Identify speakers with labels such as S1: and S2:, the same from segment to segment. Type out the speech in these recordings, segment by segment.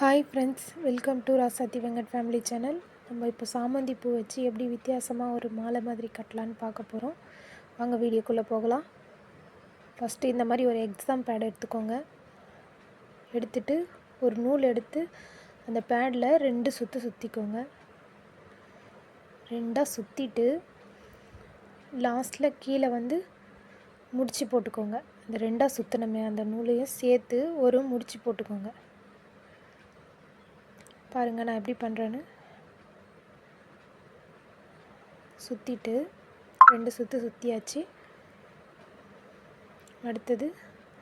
S1: Hi friends welcome to Rasathi Venkat family channel நம்ம இப்போ சாமந்தி பூ வச்சு எப்படி வித்தியாசமாக ஒரு மாலை மாதிரி கட்டலான்னு பார்க்க போகிறோம் வாங்க வீடியோக்குள்ளே போகலாம். ஃபஸ்ட்டு இந்த மாதிரி ஒரு எக்ஸாம் பேட் எடுத்துக்கோங்க. எடுத்துட்டு ஒரு நூல் எடுத்து அந்த பேடில் ரெண்டு சுற்று சுற்றிக்கோங்க ரெண்டாக சுற்றிட்டு லாஸ்ட்டில் கீழே வந்து முடிச்சு போட்டுக்கோங்க. அந்த ரெண்டாக சுற்றினமே அந்த நூலையும் சேர்த்து ஒரு முடிச்சு போட்டுக்கோங்க. பாருங்கள் நான் எப்படி பண்ணுறேன்னு சுற்றிட்டு ரெண்டு சுற்று சுற்றியாச்சு அடுத்தது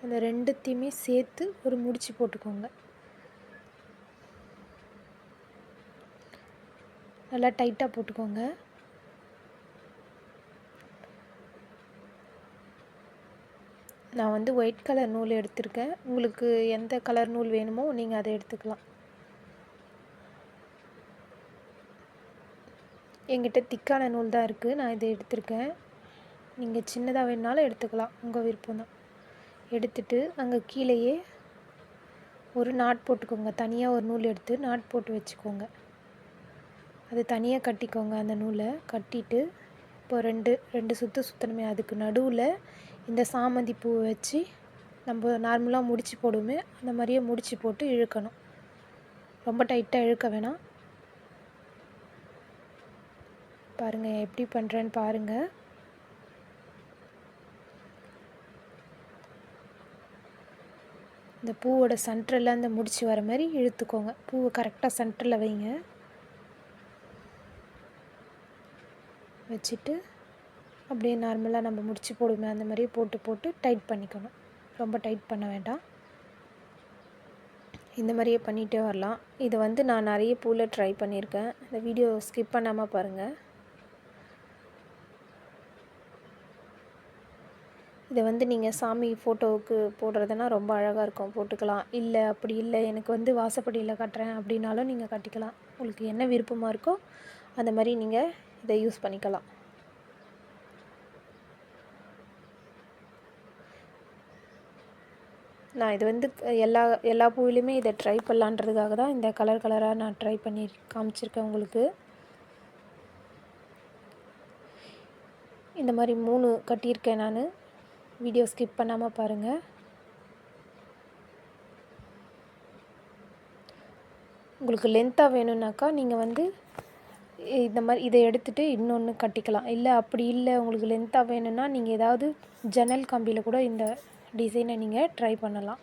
S1: அந்த ரெண்டுத்தையுமே சேர்த்து ஒரு முடிச்சு போட்டுக்கோங்க. நல்லா டைட்டாக போட்டுக்கோங்க. நான் வந்து ஒயிட் கலர் நூல் எடுத்திருக்கேன். உங்களுக்கு எந்த கலர் நூல் வேணுமோ நீங்கள் அதை எடுத்துக்கலாம். என்கிட்ட திக்கான நூல் தான் இருக்குது நான் இதை எடுத்திருக்கேன். நீங்கள் சின்னதாக வேணுனாலும் எடுத்துக்கலாம். உங்கள் விருப்பம் தான். எடுத்துட்டு அங்கே கீழேயே ஒரு நாட் போட்டுக்கோங்க. தனியாக ஒரு நூல் எடுத்து நாட் போட்டு வச்சுக்கோங்க. அது தனியாக கட்டிக்கோங்க அந்த நூலை. கட்டிட்டு இப்போ ரெண்டு ரெண்டு சுற்று சுற்றணுமே அதுக்கு நடுவில் இந்த சாமந்தி பூவை வச்சு நம்ம நார்மலாக முடிச்சு போடுவோமே. அந்த மாதிரியே முடிச்சு போட்டு இழுக்கணும். ரொம்ப டைட்டாக இழுக்க வேணாம். பாருங்கள் எப்படி பண்ணுறேன்னு பாருங்கள் இந்த பூவோட சென்டரில் அந்த முடிச்சு வர மாதிரி இழுத்துக்கோங்க. பூவை கரெக்டாக சென்டரில் வைங்க. வச்சுட்டு அப்படியே நார்மலாக நம்ம முடிச்சு போடுவோமே அந்த மாதிரி போட்டு போட்டு டைட் பண்ணிக்கணும் ரொம்ப டைட் பண்ண வேண்டாம். இந்த மாதிரியே பண்ணிகிட்டே வரலாம். இதை வந்து நான் நிறைய பூவில் ட்ரை பண்ணியிருக்கேன். இந்த வீடியோ ஸ்கிப் பண்ணாமல் பாருங்கள் இதை வந்து நீங்கள் சாமி ஃபோட்டோவுக்கு போடுறதுனா ரொம்ப அழகாக இருக்கும். போட்டுக்கலாம். இல்லை அப்படி இல்லை. எனக்கு வந்து வாசப்படியில் கட்டுறேன் அப்படின்னாலும் நீங்கள் கட்டிக்கலாம். உங்களுக்கு என்ன விருப்பமாக இருக்கோ அந்த மாதிரி நீங்கள் இதை யூஸ் பண்ணிக்கலாம். நான் இது வந்து எல்லா எல்லா பூவிலையுமே இதை ட்ரை பண்ணலான்றதுக்காக தான் இந்த கலர் கலராக நான் ட்ரை பண்ணி காமிச்சிருக்கேன் உங்களுக்கு. இந்த மாதிரி மூணு கட்டியிருக்கேன் நான். வீடியோ ஸ்கிப் பண்ணாமல் பாருங்கள் உங்களுக்கு லென்த்தாக வேணும்னாக்கா நீங்கள் வந்து இந்த மாதிரி இதை எடுத்துகிட்டு இன்னொன்று கட்டிக்கலாம். இல்லை அப்படி இல்லை உங்களுக்கு லென்த்தாக வேணும்னா நீங்கள் ஏதாவது ஜன்னல் கம்பியில் கூட இந்த டிசைனை நீங்கள் ட்ரை பண்ணலாம்.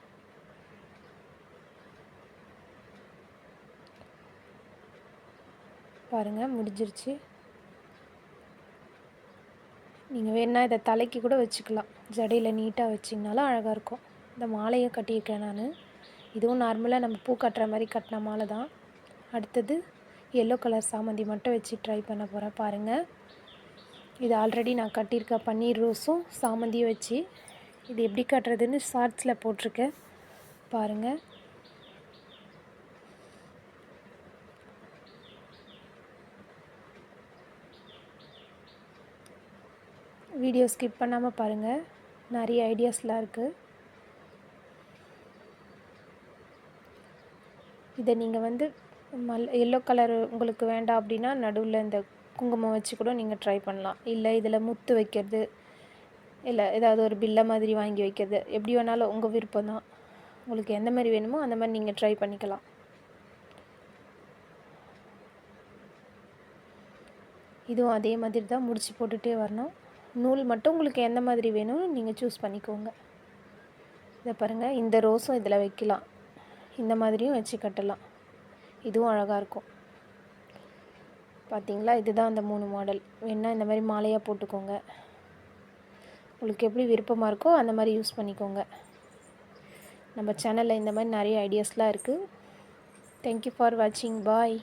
S1: பாருங்கள் முடிஞ்சிருச்சு. நீங்கள் வேணால் இதை தலைக்கு கூட வச்சுக்கலாம். ஜடையில் நீட்டாக வச்சிங்கனாலும் அழகாக இருக்கும். இந்த மாலையை கட்டியிருக்கேன் நான். இதுவும் நார்மலாக நம்ம பூ கட்டுற மாதிரி கட்டின மாலை தான். அடுத்தது எல்லோ கலர் சாமந்தி மட்டும் வச்சு ட்ரை பண்ண போகிறேன் பாருங்கள் இது ஆல்ரெடி நான் கட்டியிருக்க பன்னீர் ரோஸும் சாமந்தியும் வச்சு இது எப்படி கட்டுறதுன்னு ஷார்ட்ஸில் போட்டிருக்கேன். பாருங்கள் வீடியோ ஸ்கிப் பண்ணாமல் பாருங்கள் நிறைய ஐடியாஸ்லாம் இருக்குது இதை நீங்கள் வந்து மல் எல்லோ கலர் உங்களுக்கு வேண்டாம் அப்படின்னா நடுவில் இந்த குங்குமம் வச்சு கூட நீங்கள் ட்ரை பண்ணலாம். இல்லை இதில் முத்து வைக்கிறது இல்லை ஏதாவது ஒரு பில்லை மாதிரி வாங்கி வைக்கிறது. எப்படி வேணாலும் உங்கள் விருப்பம் தான். உங்களுக்கு எந்த மாதிரி வேணுமோ அந்த மாதிரி நீங்கள் ட்ரை பண்ணிக்கலாம். இதுவும் அதே மாதிரி தான் முடிச்சு போட்டுகிட்டே வரணும். நூல் மட்டும் உங்களுக்கு எந்த மாதிரி வேணும்னு நீங்கள் சூஸ் பண்ணிக்கோங்க. இதை பாருங்கள் இந்த ரோஸும் இதில் வைக்கலாம். இந்த மாதிரியும் வச்சு கட்டலாம். இதுவும் அழகாக இருக்கும். பார்த்தீங்களா இதுதான் அந்த மூணு மாடல் வேணால் இந்த மாதிரி மாலையாக போட்டுக்கோங்க. உங்களுக்கு எப்படி விருப்பமாக இருக்கோ அந்த மாதிரி யூஸ் பண்ணிக்கோங்க. நம்ம சேனலில் இந்த மாதிரி நிறைய ஐடியாஸ்லாம் இருக்குது தேங்க்யூ ஃபார் வாட்சிங் பாய்